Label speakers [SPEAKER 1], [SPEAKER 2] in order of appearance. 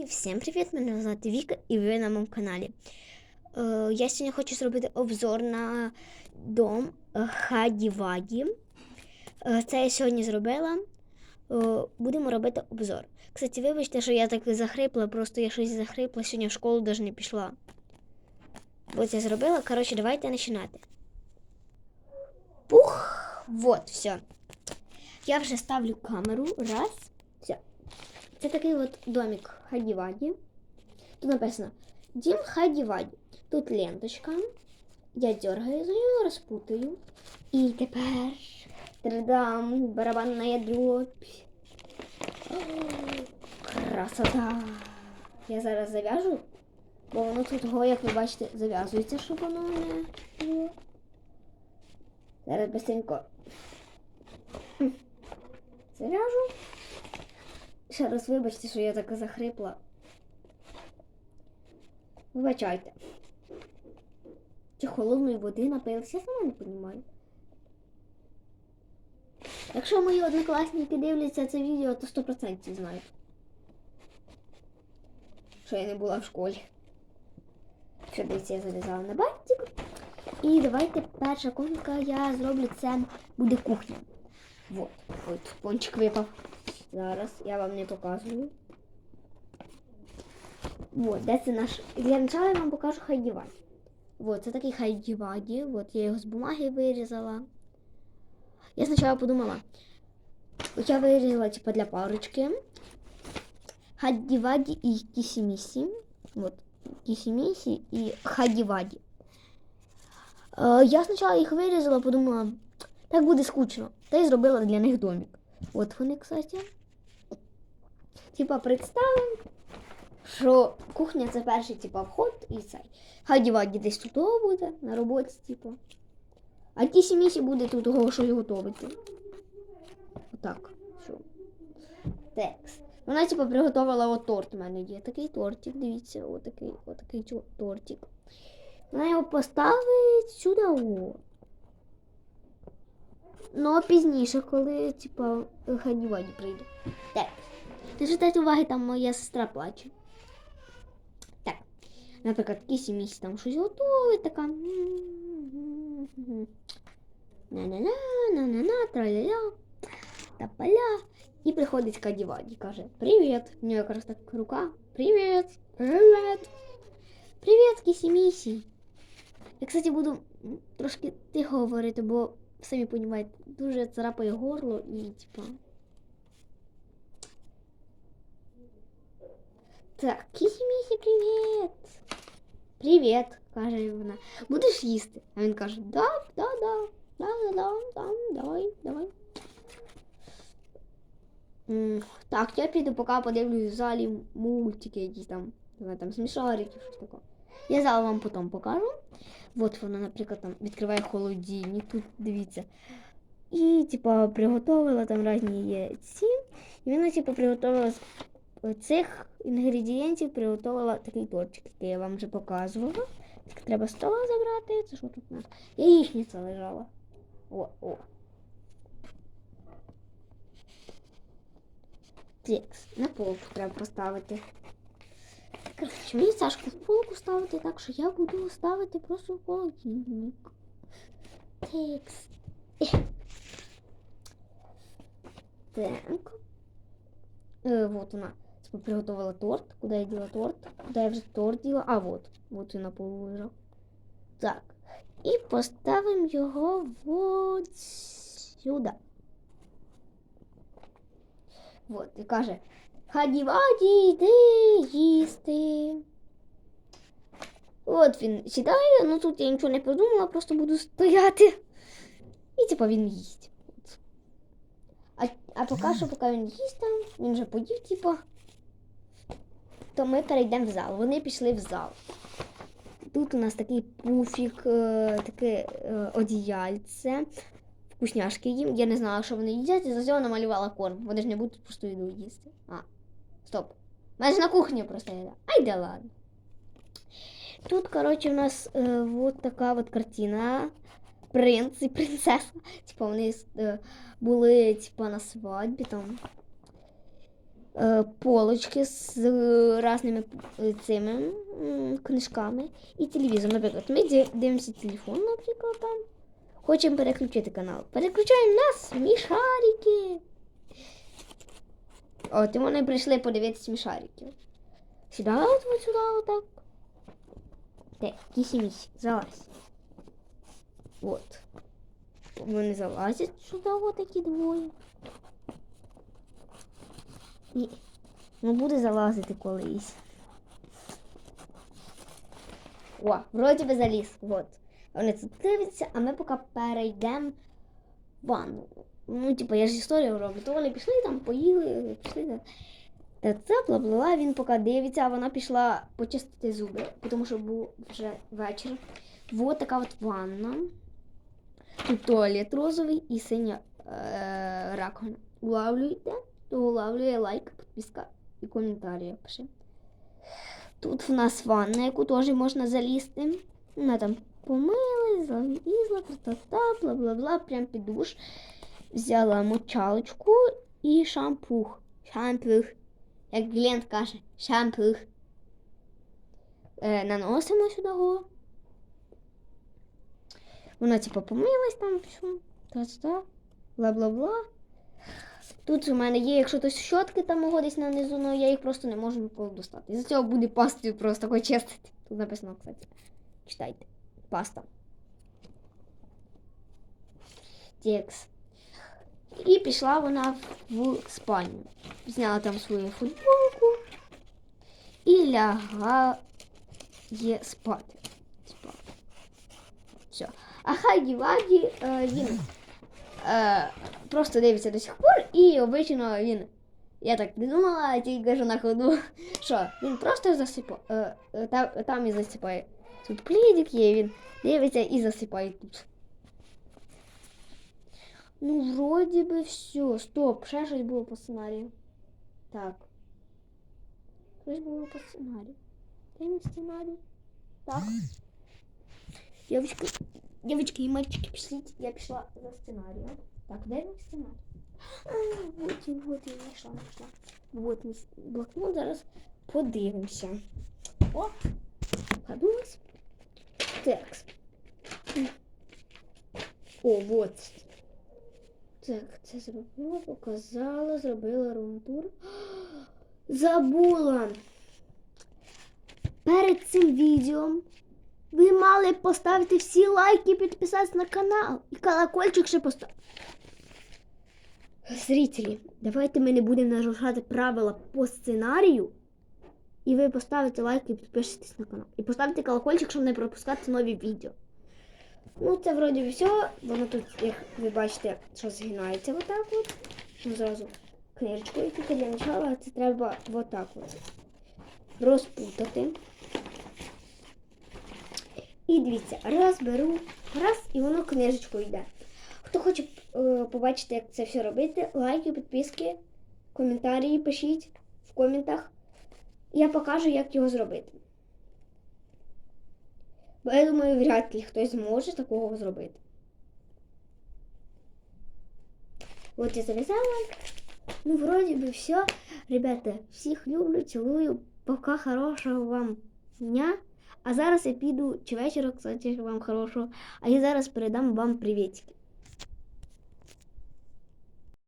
[SPEAKER 1] І всім привіт! Мене звати Віка і ви на моєму каналі. Е, я сьогодні хочу зробити обзор на дом е, Хаді Ваді. Е, це я сьогодні зробила. Е, будемо робити обзор. Кстати, вибачте, що я так захрипла, просто я щось захрипла, сьогодні в школу навіть не пішла. От я зробила. Коротше, давайте починати. Пух! Вот, все. Я вже ставлю камеру. Раз. Все. Це такий от домик Хаді-Ваді. Тут написано Дім Хаді-Ваді. Тут ленточка. Я дергаю за нього, розпутаю. І тепер традам, барабанна дробь. Красота! Я зараз зав'яжу, бо воно тут, як ви бачите, зав'язується, щоб воно не було. Зараз быстренько зав'яжу. Ще раз вибачте, що я така захрипла. Вибачайте. Чи холодної води напилися, я сама не розумію. Якщо мої однокласники дивляться це відео, то 100% знають. Що я не була в школі. Що дивіться, я зав'язала на бантик. І давайте перша комната я зроблю це буде кухня. Вот. Тут пончик випав. Зараз я вам не показую. Вот, де це наш. Для начала я вам покажу хайдіваді. Вот, це такий хайдіваді. Вот я його з бумаги вирізала. Я спочатку подумала. Я вирізала типа для парочки. Хаддіваді і кісімісі. Вот, кісімісі і хаддіваді. Е, я спочатку їх вирізала, подумала, так буде скучно. Та й зробила для них домик. От вони, кстати. Типа представимо, що кухня це перший типа, вход і цей. Хаді-ваді десь тут буде, на роботі, типу. А ті сімісі буде тут того щось готувати. Отак. Все. Текст. Вона, типу, приготувала от торт у мене є. Такий тортик, дивіться, отакий, отакий тортик. Вона його поставить сюди. О. Ну, пізніше, коли, типа, Хаді-Ваді прийде. Так. Не звертайте уваги, там моя сестра плаче. Так. Наприклад, кісі місяць там щось готує, така. На-на-на, на-на-на, траля-ля, та-поля. І приходить Кадіваді, каже: Привіт! У нього якраз так рука. Привіт! Привіт! Привіт, кісі місі. Я, кстати, буду м, трошки тихо говорити, бо самі розумієте, дуже царапає горло і, типа. Так, кісі-місі, привіт. Привіт, каже вона. Будеш їсти? А він каже, да, да, да, да, да, да, да, давай, давай. М, Так, я піду поки подивлюсь в залі мультики якісь там, не знаю, там смішарики, щось таке. Я зал вам потім покажу. От вона, наприклад, там відкриває холодильник, тут дивіться. І, типа, приготувала там різні є ці. І вона, типа, приготувала з Цих інгредієнтів, приготувала такий тортик, який я вам вже показувала. Так треба стола забрати. Це що тут у нас? Яєчниця лежала. О, о. Текс, на полку треба поставити. Коротше, мені Сашку в полку ставити, так що я буду ставити просто в холодильник. Текс. Так. Э, вот она. Приготовила торт. Куда я дела торт? Куда я вже торт дела? А, вот. Вот він на полу лежав. Так. І поставимо його вот сюди. Вот, і каже, Хаді-ваді, йди їсти. От він сідає, ну тут я нічого не придумала, просто буду стояти. І типа він їсть. А, а поки що, поки він їсть там, він вже поїв, типа, то ми перейдемо в зал. Вони пішли в зал. Тут у нас такий пуфік, е, таке е, одіяльце. Вкусняшки їм. Я не знала, що вони їдять, і за цього намалювала корм. Вони ж не будуть пусту їду їсти. А, стоп. Майже на кухні просто їда. Ай да ладно. Тут, коротше, у нас е, вот така от картина. Принц і принцеса. Типа вони е, були типа, на свадьбі там. Е, полочки з е, різними е, цими книжками і телевізор. Наприклад, ми дивимося телефон, наприклад, там. Хочемо переключити канал. Переключаємо на смішарики. От, і вони прийшли подивитися смішариків. Сідають от сюди отак. Де, кісі місі, залазь. От. Вони залазять сюди, отакі двоє. І ну буде залазити колись. О, вроді би заліз. От. Вони тут дивляться, а ми поки перейдемо в ванну. Ну, типу, я ж історію роблю, то вони пішли там, поїли, пішли. там. Та це бла він поки дивиться, а вона пішла почистити зуби, тому що був вже вечір. Вот така от ванна. Тут туалет розовий і синя е- раковина. Улавлюєте, улавлює лайк, підписка і коментарі пиши. Тут в нас ванна, яку теж можна залізти. Вона там помилась, залізла, та-та-та, бла-бла-бла, прям під душ. Взяла мочалочку і шампух. Шампух. Як Глент каже, шампух. Е, наносимо сюди го. Вона типу помилась там, та-та-та, бла-бла-бла. Тут у мене є, якщо хтось щотки там мого десь нанизу, але я їх просто не можу ніколи достати. Із-за цього буде пастою просто такою чистити. Тут написано, кстати. Читайте. Паста. Текст. І пішла вона в спальню. Зняла там свою футболку і лягає спати. Спати. Все. А Хагі Вагі е, він е, просто дивиться до сих пор, і обично він. Я так не думала, тільки кажу на ходу, що він просто засипає. Е, е, там, там і засипає. Тут плідик є, він дивиться і засипає тут. Ну, вроді би все. Стоп, ще щось було по сценарію. Так. Щось було по сценарію. Де мій сценарій? Так. Девочки, девочки и мальчики, пішліть. Я пішла за сценарієм. Так, де мій сценарій? А, вот він, вот я знайшла, знайшла. Вот мій блокнот, зараз подивимося. О, подумалось. Текст. О, вот. Так, це зробила, показала, зробила румтур. Забула. Перед цим відео ви мали поставити всі лайки, підписатися на канал і колокольчик ще поставити. Зрителі, давайте ми не будемо нарушати правила по сценарію. І ви поставите лайк і підпишетесь на канал. І поставте колокольчик, щоб не пропускати нові відео. Ну, це вроді все. Воно тут, як ви бачите, що згинається отак от. Ну, зразу книжечкою тільки для начала це треба отак от розпутати. І дивіться, раз беру, раз, і воно книжечкою йде. Хто хоче е, побачити, як це все робити, лайки, підписки, коментарі пишіть в коментах. Я покажу, як його зробити. Бо я думаю, вряд ли хтось зможе такого зробити. От я зав'язала. Ну, вроді би все. Ребята, всіх люблю, цілую. Пока хорошого вам дня. А зараз я піду чи вечора, кстати, вам хорошого. А я зараз передам вам привітики.